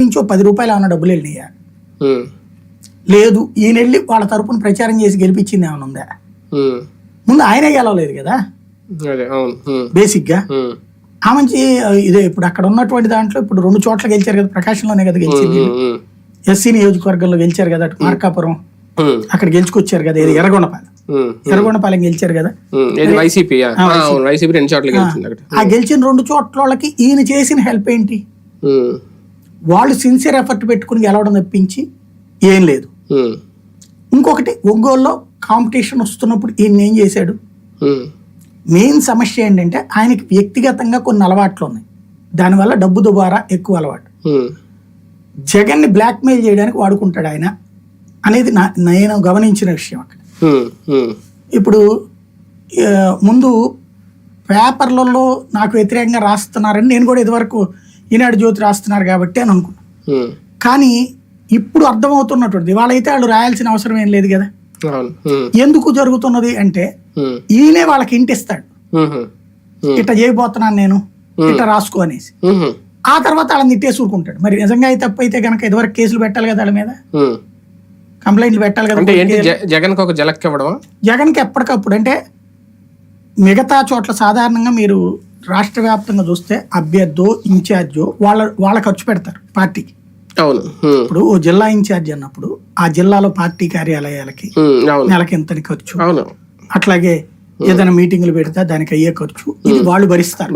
నుంచో పది రూపాయలు ఏమైనా డబ్బులు వెళ్ళినాయా? లేదు ఈయన వెళ్ళి వాళ్ళ తరపున ప్రచారం చేసి గెలిపించింది ఏమైనా ఉందా? ముందు ఆయనే గెలవలేదు కదా? బేసిక్గా? ఉమ్, ఆ మంచి ఇదే ఇప్పుడు అక్కడ ఉన్నటువంటి దాంట్లో ఇప్పుడు రెండు చోట్ల గెలిచారు కదా ప్రకాశంలోనే కదా గెలిచింది. ఎస్సీ నియోజకవర్గంలో గెలిచారు కదా అటు మార్కాపురం. అక్కడ గెలుచుకొచ్చారు కదా ఇది ఎర్రగొండపాలెం. ఎర్రగొండపాలెం గెలిచారు కదా. వైసీపీ ఆ గెలిచిన రెండు చోట్ల వాళ్ళకి ఈయన చేసిన హెల్ప్ ఏంటి? వాళ్ళు సిన్సియర్ ఎఫర్ట్ పెట్టుకుని గెలవడం తప్పించి ఏం లేదు. ఇంకొకటి ఒంగోలులో కాంపిటీషన్ వస్తున్నప్పుడు ఈయన ఏం చేశాడు? మెయిన్ సమస్య ఏంటంటే ఆయనకి వ్యక్తిగతంగా కొన్ని అలవాట్లు ఉన్నాయి. దానివల్ల డబ్బు దుబారా ఎక్కువ అలవాటు. జగన్ని బ్లాక్మెయిల్ చేయడానికి వాడుకుంటాడు ఆయన అనేది నా నేను గమనించిన విషయం అక్కడ. ఇప్పుడు ముందు పేపర్లలో నాకు వ్యతిరేకంగా రాస్తున్నారని నేను కూడా ఇదివరకు ఈనాడు జ్యోతి రాస్తున్నారు కాబట్టి అని అనుకున్నాను కానీ ఇప్పుడు అర్థమవుతున్నటువంటి వాళ్ళైతే వాళ్ళు రాయాల్సిన అవసరం ఏం లేదు కదా. ఎందుకు జరుగుతున్నది అంటే ఈయనే వాళ్ళకి ఇంటిస్తాడు ఇట్లా చేయబోతున్నాను నేను ఇట్లా రాసుకో అనేసి. ఆ తర్వాత వాళ్ళని తిట్టేసి ఊరుకుంటాడు. మరి నిజంగా అయితే తప్పు అయితే కనుక ఇదివరకు కేసులు పెట్టాలి కదా వాళ్ళ మీద. కంప్లైంట్లు పెట్టాలి కదా అంటే ఏంటి జ- జగన్కి ఒక జలక్ ఇవ్వడమా? జగన్కి ఎప్పటికప్పుడు అంటే మిగతా చోట్ల సాధారణంగా మీరు రాష్ట్ర వ్యాప్తంగా చూస్తే అభ్యర్థో ఇన్ఛార్జో వాళ్ళ వాళ్ళ ఖర్చు పెడతారు పార్టీకి అవును. ఇప్పుడు ఓ జిల్లా ఇన్ఛార్జ్ అన్నప్పుడు ఆ జిల్లాలో పార్టీ కార్యాలయాలకి నెలకి ఎంతని ఖర్చు? అవును. అట్లాగే ఏదైనా మీటింగ్లు పెడితే దానికి అయ్యే ఖర్చు? ఇది వాళ్ళు భరిస్తారు.